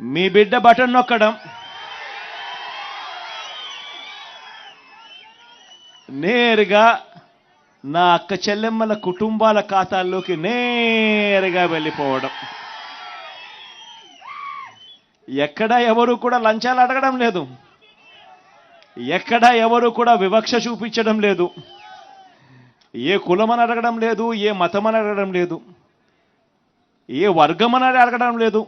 మీ బిడ్డ బటన్ నొక్కడం. నేరుగా నా అక్క చెల్లెమ్మల కుటుంబాల ఖాతాల్లోకి నేరుగా వెళ్ళిపోవడం. ఎక్కడ ఎవరు కూడా లంచాలు అడగడం లేదు. ఎక్కడ ఎవరు కూడా వివక్ష చూపించడం లేదు. ఏ కులమని అడగడం లేదు ఏ మతమని అడగడం లేదు. ఏ వర్గమని అడగడం లేదు.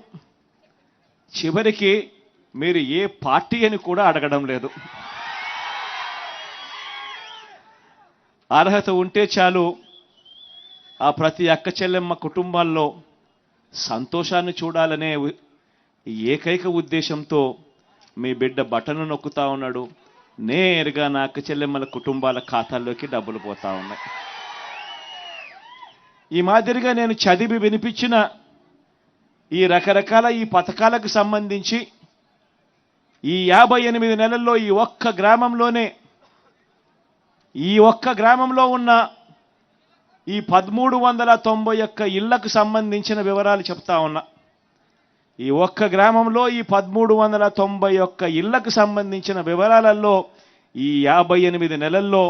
చివరికి మీరు ఏ పార్టీ అని కూడా అడగడం లేదు. అర్హత ఉంటే చాలు ఆ ప్రతి అక్క చెల్లెమ్మ కుటుంబాల్లో సంతోషాన్ని చూడాలనే ఏకైక ఉద్దేశంతో మీ బిడ్డ బటన్ నొక్కుతా ఉన్నాడు. నేరుగా నా అక్క చెల్లెమ్మల కుటుంబాల ఖాతాల్లోకి డబ్బులు పోతా ఉన్నాయి. ఈ మాదిరిగా నేను చదివి వినిపించిన ఈ రకరకాల ఈ పథకాలకు సంబంధించి ఈ యాభై ఎనిమిది నెలల్లో ఈ ఒక్క గ్రామంలోనే ఈ ఒక్క గ్రామంలో ఉన్న ఈ పదమూడు వందల తొంభై ఒక్క ఇళ్ళకు సంబంధించిన వివరాలు చెప్తా ఉన్నా. ఈ ఒక్క గ్రామంలో ఈ పదమూడు వందల తొంభై ఒక్క ఇళ్ళకు సంబంధించిన వివరాలలో ఈ యాభై ఎనిమిది నెలల్లో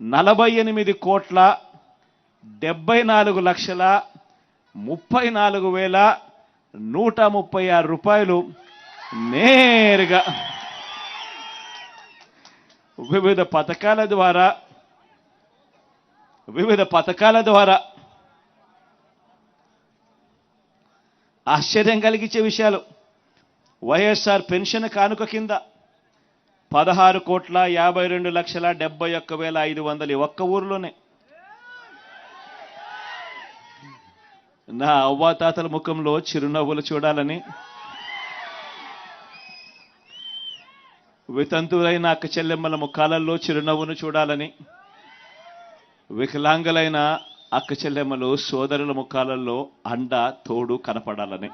నలభై ఎనిమిది కోట్ల డెబ్బై నాలుగు లక్షల ముప్పై నాలుగు వేల నూట ముప్పై ఆరు రూపాయలు నేరుగా వివిధ పథకాల ద్వారా వివిధ పథకాల ద్వారా ఆశ్చర్యం కలిగించే విషయాలు. వైఎస్ఆర్ పెన్షన్ కానుక కింద పదహారు కోట్ల యాభై రెండు లక్షల డెబ్బై ఒక్క వేల ఐదు వందలు ఒక్క ఊరిలోనే. నా అవ్వాతాతల ముఖంలో చిరునవ్వులు చూడాలని. వితంతువులైన అక్క చెల్లెమ్మల ముఖాలలో చిరునవ్వును చూడాలని. వికలాంగులైన అక్క చెల్లెమ్మలు సోదరుల ముఖాలలో అండ తోడు కనపడాలని.